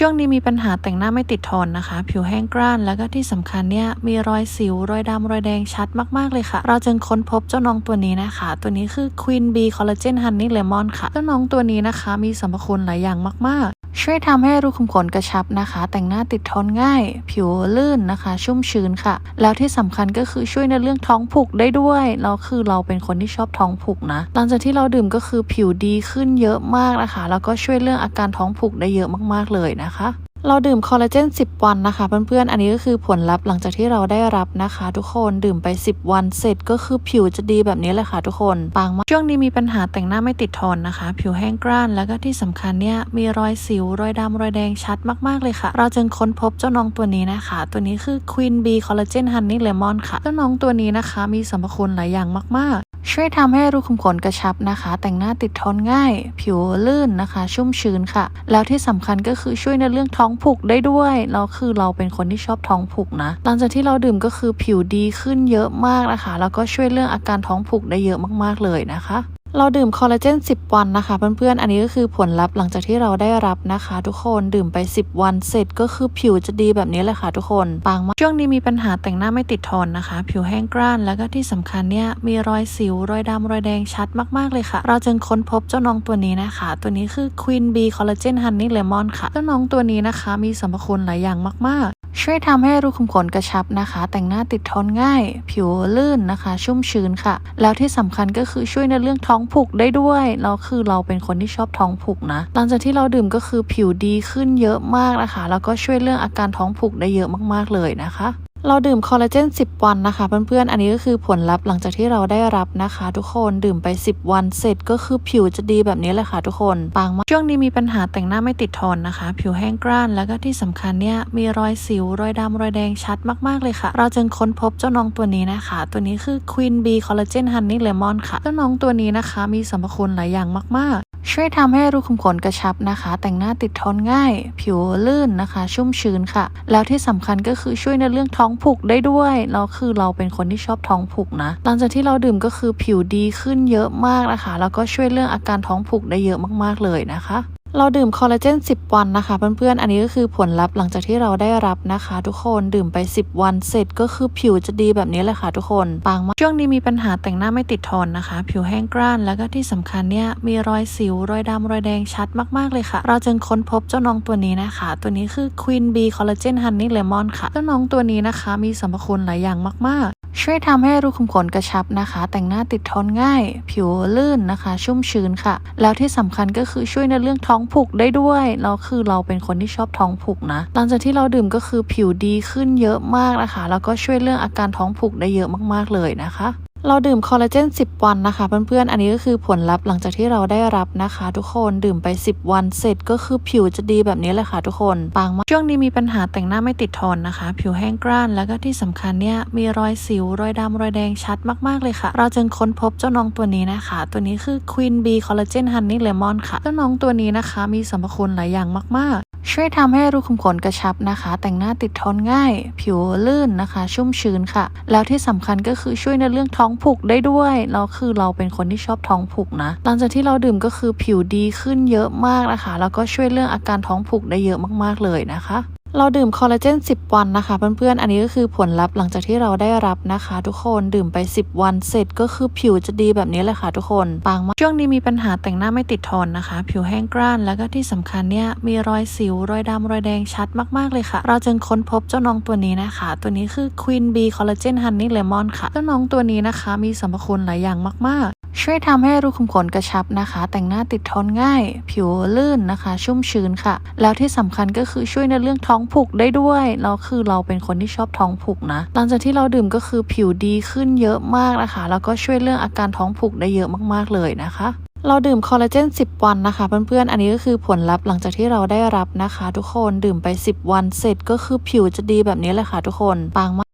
ช่วงนี้มีปัญหาแต่งหน้าไม่ติดทนนะคะ ผิวแห้งกร้านแล้วก็ที่สำคัญเนี่ยมีรอยสิวรอยดำรอยแดงชัดมากๆเลยค่ะ เราจึงค้นพบเจ้าน้องตัวนี้นะคะ ตัวนี้คือ Queen Bee Collagen Honey Lemon ค่ะ เจ้าน้องตัวนี้นะคะ มีสรรพคุณหลายอย่างมากๆ ช่วยทำให้รูขุมขนกระชับนะคะ แต่งหน้าติดทนง่าย ผิวลื่นนะคะ ชุ่มชื้นค่ะ แล้วที่สำคัญก็คือช่วยในเรื่องท้องผูกได้ด้วยแล้วคือเราเป็นคนที่ชอบท้องผูกนะ หลังจากที่เราดื่มก็คือผิวดีขึ้นเยอะมากนะคะ แล้วก็ช่วยเรื่องอาการท้องผูกได้เยอะมากๆเลยนะคะ เราดื่มคอลลาเจน 10 วันนะคะเพื่อนๆ อันนี้ก็คือผลลัพธ์หลังจากที่เราได้รับนะคะ ทุกคนดื่มไป 10 วันเสร็จก็คือผิวจะดีแบบนี้เลยค่ะทุกคนปังมากช่วงนี้มีปัญหาแต่งหน้าไม่ติดทนนะคะ ผิวแห้งกร้านแล้วก็ที่สำคัญเนี่ยมีรอยสิวรอยดำรอยแดงชัดมากๆเลยค่ะ เราจึงค้นพบเจ้าน้องตัวนี้นะคะ ตัวนี้คือ Queen Bee Collagen Honey Lemon ค่ะเจ้าน้องตัวนี้นะคะ มีสรรพคุณหลายอย่างมาก ช่วยทำให้รูขุมขนกระชับนะคะ แต่งหน้าติดทนง่าย ผิวลื่นนะคะ ชุ่มชื้นค่ะ แล้วที่สำคัญก็คือช่วยในเรื่องท้องผูกได้ด้วยแล้วคือเราเป็นคนที่ชอบท้องผูกนะ หลังจากที่เราดื่มก็คือผิวดีขึ้นเยอะมากนะคะ แล้วก็ช่วยเรื่องอาการท้องผูกได้เยอะมากๆเลยนะคะ เราดื่มคอลลาเจน 10 วันนะคะเพื่อนๆ อันนี้ก็คือผลลัพธ์หลังจากที่เราได้รับนะคะ ทุกคนดื่มไป 10 วันเสร็จก็คือผิวจะดีแบบนี้เลยค่ะทุกคนปังมากช่วงนี้มีปัญหาแต่งหน้าไม่ติดทนนะคะ ผิวแห้งกร้านแล้วก็ที่สำคัญเนี่ยมีรอยสิวรอยดำรอยแดงชัดมากๆเลยค่ะ เราจึงค้นพบเจ้าน้องตัวนี้นะคะ ตัวนี้คือ Queen Bee Collagen Honey Lemon ค่ะเจ้าน้องตัวนี้นะคะ มีสรรพคุณหลายอย่างมาก ช่วยทำให้รูขุมขนกระชับนะคะ แต่งหน้าติดทนง่าย ผิวลื่นนะคะ ชุ่มชื้นค่ะ แล้วที่สำคัญก็คือช่วยในเรื่องท้องผูกได้ด้วยแล้วคือเราเป็นคนที่ชอบท้องผูกนะ หลังจากที่เราดื่มก็คือผิวดีขึ้นเยอะมากนะคะ แล้วก็ช่วยเรื่องอาการท้องผูกได้เยอะมากๆเลยนะคะ เราดื่มคอลลาเจน 10 วันนะคะเพื่อนๆ อันนี้ก็คือผลลัพธ์หลังจากที่เราได้รับนะคะ ทุกคนดื่มไป 10 วันเสร็จก็คือผิวจะดีแบบนี้เลยค่ะทุกคนปังมากช่วงนี้มีปัญหาแต่งหน้าไม่ติดทนนะคะ ผิวแห้งกร้านแล้วก็ที่สำคัญเนี่ยมีรอยสิวรอยดำรอยแดงชัดมากๆเลยค่ะ เราจึงค้นพบเจ้าน้องตัวนี้นะคะ ตัวนี้คือ Queen Bee Collagen Honey Lemon ค่ะเจ้าน้องตัวนี้นะคะ มีสรรพคุณหลายอย่างมากๆ ช่วยทำให้รูขุมขนกระชับนะคะ แต่งหน้าติดทนง่าย ผิวลื่นนะคะ ชุ่มชื้นค่ะ แล้วที่สำคัญก็คือช่วยในเรื่องท้องผูกได้ด้วยแล้วคือเราเป็นคนที่ชอบท้องผูกนะ หลังจากที่เราดื่มก็คือผิวดีขึ้นเยอะมากนะคะ แล้วก็ช่วยเรื่องอาการท้องผูกได้เยอะมากๆเลยนะคะ เราดื่มคอลลาเจน 10 วันนะคะเพื่อนๆ อันนี้ก็คือผลลัพธ์หลังจากที่เราได้รับนะคะ ทุกคนดื่มไป 10 วันเสร็จก็คือผิวจะดีแบบนี้เลยค่ะทุกคนปังมากช่วงนี้มีปัญหาแต่งหน้าไม่ติดทนนะคะ ผิวแห้งกร้านแล้วก็ที่สำคัญเนี่ยมีรอยสิวรอยดำรอยแดงชัดมากๆเลยค่ะ เราจึงค้นพบเจ้าน้องตัวนี้นะคะ ตัวนี้คือ Queen Bee Collagen Honey Lemon ค่ะเจ้าน้องตัวนี้นะคะ มีสรรพคุณหลายอย่างมากๆ ช่วยทำให้รูขุมขนกระชับนะคะ แต่งหน้าติดทนง่าย ผิวลื่นนะคะ ชุ่มชื้นค่ะ แล้วที่สำคัญก็คือช่วยในเรื่องท้องผูกได้ด้วยแล้วคือเราเป็นคนที่ชอบท้องผูกนะ หลังจากที่เราดื่มก็คือผิวดีขึ้นเยอะมากนะคะ แล้วก็ช่วยเรื่องอาการท้องผูกได้เยอะมากๆเลยนะคะ เราดื่มคอลลาเจน 10 วันนะคะเพื่อนๆ อันนี้ก็คือผลลัพธ์หลังจากที่เราได้รับนะคะ ทุกคนดื่มไป 10 วันเสร็จก็คือผิวจะดีแบบนี้เลยค่ะทุกคนปังมากช่วงนี้มีปัญหาแต่งหน้าไม่ติดทนนะคะ ผิวแห้งกร้านแล้วก็ที่สำคัญเนี่ยมีรอยสิวรอยดำรอยแดงชัดมากๆเลยค่ะ เราจึงค้นพบเจ้าน้องตัวนี้นะคะ ตัวนี้คือ Queen Bee Collagen Honey Lemon ค่ะเจ้าน้องตัวนี้นะคะ มีสรรพคุณหลายอย่างมาก ช่วยทำให้รูขุมขนกระชับนะคะ แต่งหน้าติดทนง่าย ผิวลื่นนะคะ ชุ่มชื้นค่ะ แล้วที่สำคัญก็คือช่วยในเรื่องท้องผูกได้ด้วยแล้วคือเราเป็นคนที่ชอบท้องผูกนะ หลังจากที่เราดื่มก็คือผิวดีขึ้นเยอะมากนะคะ แล้วก็ช่วยเรื่องอาการท้องผูกได้เยอะมากๆเลยนะคะ เราดื่มคอลลาเจน 10 วันนะคะเพื่อนๆ อันนี้ก็คือผลลัพธ์หลังจากที่เราได้รับนะคะ ทุกคนดื่มไป 10 วันเสร็จก็คือผิวจะดีแบบนี้เลยค่ะทุกคนปังมากช่วงนี้มีปัญหาแต่งหน้าไม่ติดทนนะคะ ผิวแห้งกร้านแล้วก็ที่สำคัญเนี่ยมีรอยสิวรอยดำรอยแดงชัดมากๆเลยค่ะ เราจึงค้นพบเจ้าน้องตัวนี้นะคะ ตัวนี้คือ Queen Bee Collagen Honey Lemon ค่ะเจ้าน้องตัวนี้นะคะ มีสรรพคุณหลายอย่างมาก ช่วยทำให้รูขุมขนกระชับนะคะ แต่งหน้าติดทนง่าย ผิวลื่นนะคะ ชุ่มชื้นค่ะ แล้วที่สำคัญก็คือช่วยในเรื่องท้องผูกได้ด้วยแล้วคือเราเป็นคนที่ชอบท้องผูกนะ หลังจากที่เราดื่มก็คือผิวดีขึ้นเยอะมากนะคะ แล้วก็ช่วยเรื่องอาการท้องผูกได้เยอะมากๆเลยนะคะเราดื่มคอลลาเจน 10 วันนะคะเพื่อนๆ อันนี้ก็คือผลลัพธ์หลังจากที่เราได้รับนะคะ ทุกคนดื่มไป 10 วันเสร็จก็คือผิวจะดีแบบนี้เลยค่ะทุกคนปังมาก